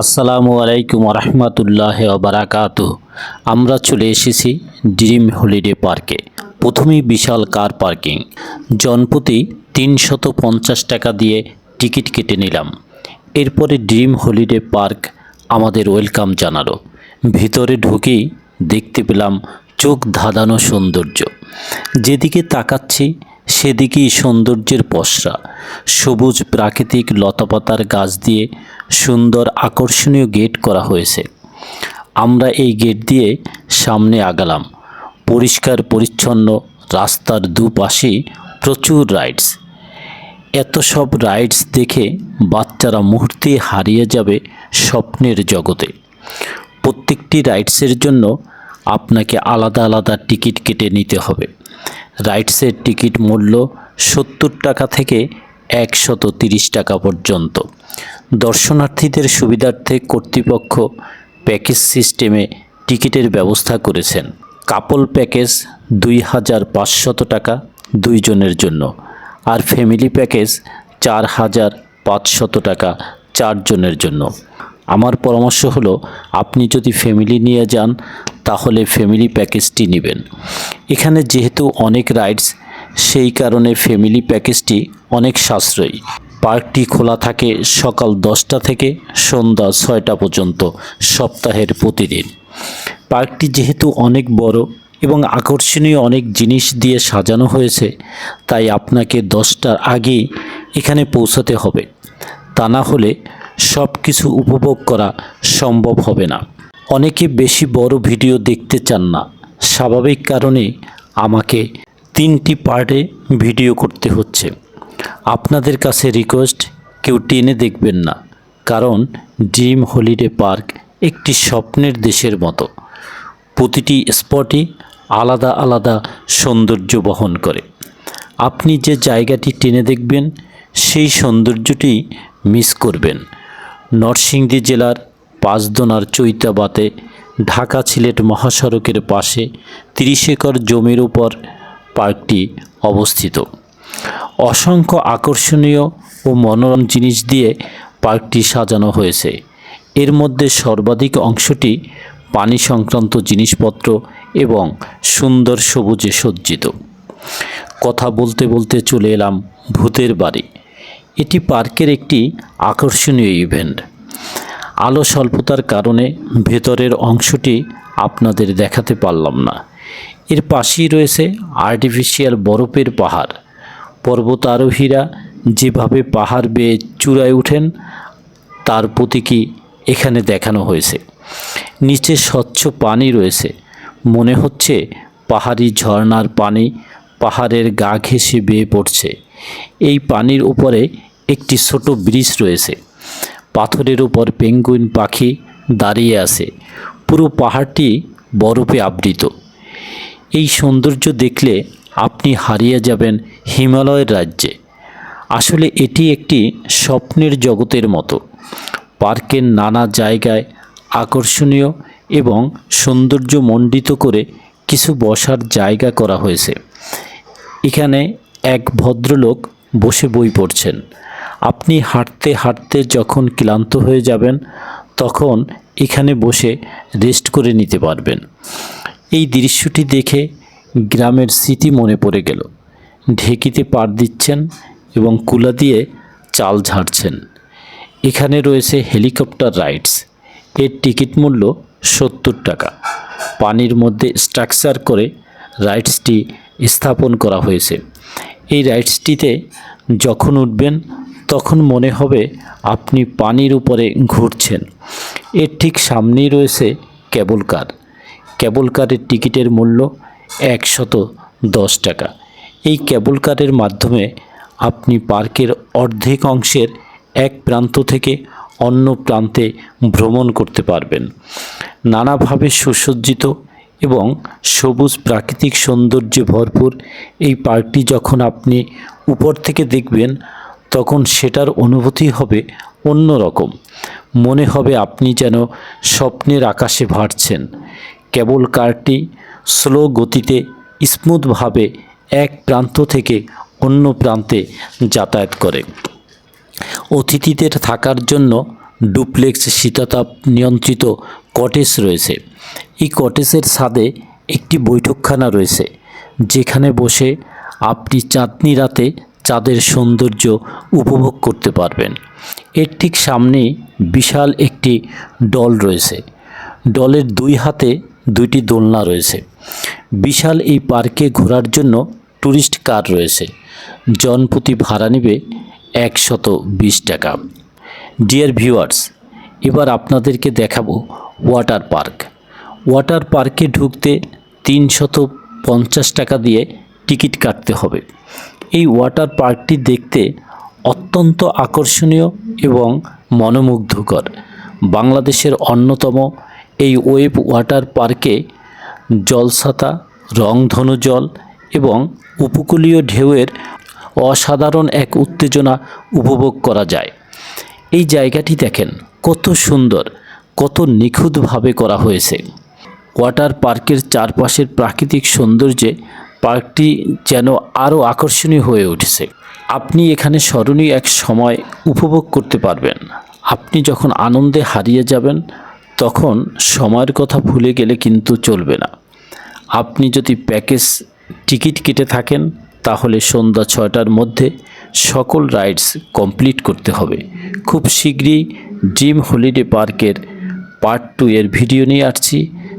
আসসালামু আলাইকুম রহমতুল্লাহ বারাকাত আমরা চলে এসেছি ড্রিম হলিডে পার্কে প্রথমেই বিশাল কার পার্কিং জনপ্রতি তিনশত পঞ্চাশ টাকা দিয়ে টিকিট কেটে নিলাম। এরপরে ড্রিম হলিডে পার্ক আমাদের ওয়েলকাম জানালো। ভিতরে ঢুকেই দেখতে পেলাম চোখ ধাঁধানো সৌন্দর্য। যেদিকে তাকাচ্ছি সেদিকেই সৌন্দর্যের পসরা। সবুজ প্রাকৃতিক লতাপাতার গাছ দিয়ে সুন্দর আকর্ষণীয় গেট করা হয়েছে। আমরা এই গেট দিয়ে সামনে আগালাম। পরিষ্কার, পরিচ্ছন্ন রাস্তার দুপাশেই প্রচুর রাইডস। এত সব রাইডস দেখে বাচ্চারা মুহূর্তে হারিয়ে যাবে স্বপ্নের জগতে। প্রত্যেকটি রাইডসের জন্য আপনাকে আলাদা আলাদা টিকিট কেটে নিতে হবে। রাইডসের টিকিট মূল্য সত্তর টাকা থেকে একশত তিরিশ টাকা পর্যন্ত। দর্শনার্থীদের সুবিধার্থে কর্তৃপক্ষ প্যাকেজ সিস্টেমে টিকিটের ব্যবস্থা করেছেন। কাপল প্যাকেজ দুই হাজার পাঁচশত টাকা দুইজনের জন্য আর ফ্যামিলি প্যাকেজ চার হাজার পাঁচশত টাকা চারজনের জন্য। আমার পরামর্শ হলো, আপনি যদি ফ্যামিলি নিয়ে যান তাহলে ফ্যামিলি প্যাকেজটি নেবেন। এখানে যেহেতু অনেক রাইডস সেই কারণে ফ্যামিলি প্যাকেজটি অনেক সাশ্রয়ী। পার্কটি খোলা থাকে সকাল দশটা থেকে সন্ধ্যা ছয়টা পর্যন্ত, সপ্তাহের প্রতিদিন। পার্কটি যেহেতু অনেক বড় এবং আকর্ষণীয় অনেক জিনিস দিয়ে সাজানো হয়েছে, তাই আপনাকে দশটার আগেই এখানে পৌঁছাতে হবে। তা না হলে সব কিছু উপভোগ করা সম্ভব হবে না। অনেকে বেশি বড় ভিডিও দেখতে চান না। স্বাভাবিক কারণে আমাকে তিনটি পার্টে ভিডিও করতে হচ্ছে। আপনাদের কাছে রিকোয়েস্ট কেউ টেনে দেখবেন না, কারণ ড্রিম হলিডে পার্ক একটি স্বপ্নের দেশের মতো। প্রতিটি স্পটই আলাদা আলাদা সৌন্দর্য বহন করে। আপনি যে জায়গাটি টেনে দেখবেন, সেই সৌন্দর্যটি মিস করবেন। নরসিংদী জেলার পাঁচদোনার চৈতাবাতে, ঢাকা সিলেট মহাসড়কের পাশে তিরিশ একর জমির উপর পার্কটি অবস্থিত। অসংখ্য আকর্ষণীয় ও মনোরম জিনিস দিয়ে পার্কটি সাজানো হয়েছে। এর মধ্যে সর্বাধিক অংশটি পানি সংক্রান্ত জিনিসপত্র এবং সুন্দর সবুজে সজ্জিত। কথা বলতে বলতে চলে এলাম ভূতের বাড়ি। এটি পার্কের একটি আকর্ষণীয় ইভেন্ট আলো স্বল্পতার কারণে ভেতরের অংশটি আপনাদের দেখাতে পারলাম না। এর পাশেই রয়েছে আর্টিফিশিয়াল বরফের পাহাড়। পর্বতারোহীরা যেভাবে পাহাড় বেয়ে চূড়ায় ওঠেন, তার প্রতীকী এখানে দেখানো হয়েছে। নিচে স্বচ্ছ পানি রয়েছে। মনে হচ্ছে পাহাড়ি ঝর্ণার পানি পাহাড়ের গা ঘেঁষে বেয়ে পড়ছে। এই পানির উপরে একটি ছোট ব্রিজ রয়েছে। পাথরের উপর পেঙ্গুইন পাখি দাঁড়িয়ে আছে। পুরো পাহাড়টি বরফে আবৃত। এই সৌন্দর্য দেখলে আপনি হারিয়ে যাবেন হিমালয়ের রাজ্যে। আসলে এটি একটি স্বপ্নের জগতের মতো। পার্কের নানা জায়গায় আকর্ষণীয় এবং সৌন্দর্য মণ্ডিত করে কিছু বসার জায়গা করা হয়েছে। এখানে এক ভদ্রলোক বসে বই পড়ছেন। আপনি হাঁটতে হাঁটতে যখন ক্লান্ত হয়ে যাবেন, তখন এখানে বসে রেস্ট করে নিতে পারবেন। এই দৃশ্যটি দেখে গ্রামের স্মৃতি মনে পড়ে গেল। ঢেকিতে পার দিচ্ছেন এবং কুলা দিয়ে চাল ঝাড়ছেন। এখানে রয়েছে হেলিকপ্টার রাইডস। এর টিকিট মূল্য সত্তর টাকা। পানির মধ্যে স্ট্রাকচার করে রাইডসটি স্থাপন করা হয়েছে। এই রাইডসটিতে যখন উঠবেন তখন মনে হবে আপনি পানির উপরে ঘুরছেন। এর ঠিক সামনেই রয়েছে কেবল কার। কেবল কারের টিকিটের মূল্য একশত দশ টাকা। এই কেবল কারের মাধ্যমে আপনি পার্কের অর্ধেক অংশের এক প্রান্ত থেকে অন্য প্রান্তে ভ্রমণ করতে পারবেন। নানাভাবে সুসজ্জিত এবং সবুজ প্রাকৃতিক সৌন্দর্যে ভরপুর এই পার্কটি যখন আপনি উপর থেকে দেখবেন তখন সেটার অনুভূতি হবে অন্যরকম। মনে হবে আপনি যেন স্বপ্নের আকাশে ভাসছেন। কেবল কারটি স্লো গতিতে, স্মুথভাবে এক প্রান্ত থেকে অন্য প্রান্তে যাতায়াত করে। অতিথিদের থাকার জন্য ডুপ্লেক্স শীতাতাপ নিয়ন্ত্রিত কটেজ রয়েছে। এই কটেজের ছাদে একটি বৈঠকখানা রয়েছে, যেখানে বসে আপনি চাঁদনি রাতে চাঁদের সৌন্দর্য উপভোগ করতে পারবেন। এর ঠিক সামনেই বিশাল একটি ডল রয়েছে। ডলের দুই হাতে দুইটি দোলনা রয়েছে। বিশাল এই পার্কে ঘোরার জন্য ট্যুরিস্ট কার রয়েছে। জনপ্রতি ভাড়া নেবে একশত বিশ টাকা। ডিয়ার ভিউয়ার্স, এবার আপনাদেরকে দেখাবো ওয়াটার পার্ক। ওয়াটার পার্কে ঢুকতে তিনশত পঞ্চাশ টাকা দিয়ে টিকিট কাটতে হবে। এই ওয়াটার পার্কটি দেখতে অত্যন্ত আকর্ষণীয় এবং মনোমুগ্ধকর। বাংলাদেশের অন্যতম এই ওয়েব ওয়াটার পার্কে জলছাতা, রংধনু জল এবং উপকূলীয় ঢেউয়ের অসাধারণ এক উত্তেজনা উপভোগ করা যায়। এই জায়গাটি দেখেন, কত সুন্দর, কত নিখুঁতভাবে করা হয়েছে। ওয়াটার পার্কের চারপাশের প্রাকৃতিক সৌন্দর্যে পার্কটি যেন আরও আকর্ষণীয় হয়ে উঠেছে। আপনি এখানে স্মরণীয় এক সময় উপভোগ করতে পারবেন। আপনি যখন আনন্দে হারিয়ে যাবেন, তখন সময়ের কথা ভুলে গেলে কিন্তু চলবে না। আপনি যদি প্যাকেজ টিকিট কেটে থাকেন, তাহলে সন্ধ্যা ছয়টার মধ্যে সকল রাইডস কমপ্লিট করতে হবে। খুব শীঘ্রই ড্রিম হলিডে পার্কের পার্ট টু এর ভিডিও নিয়ে আসছি।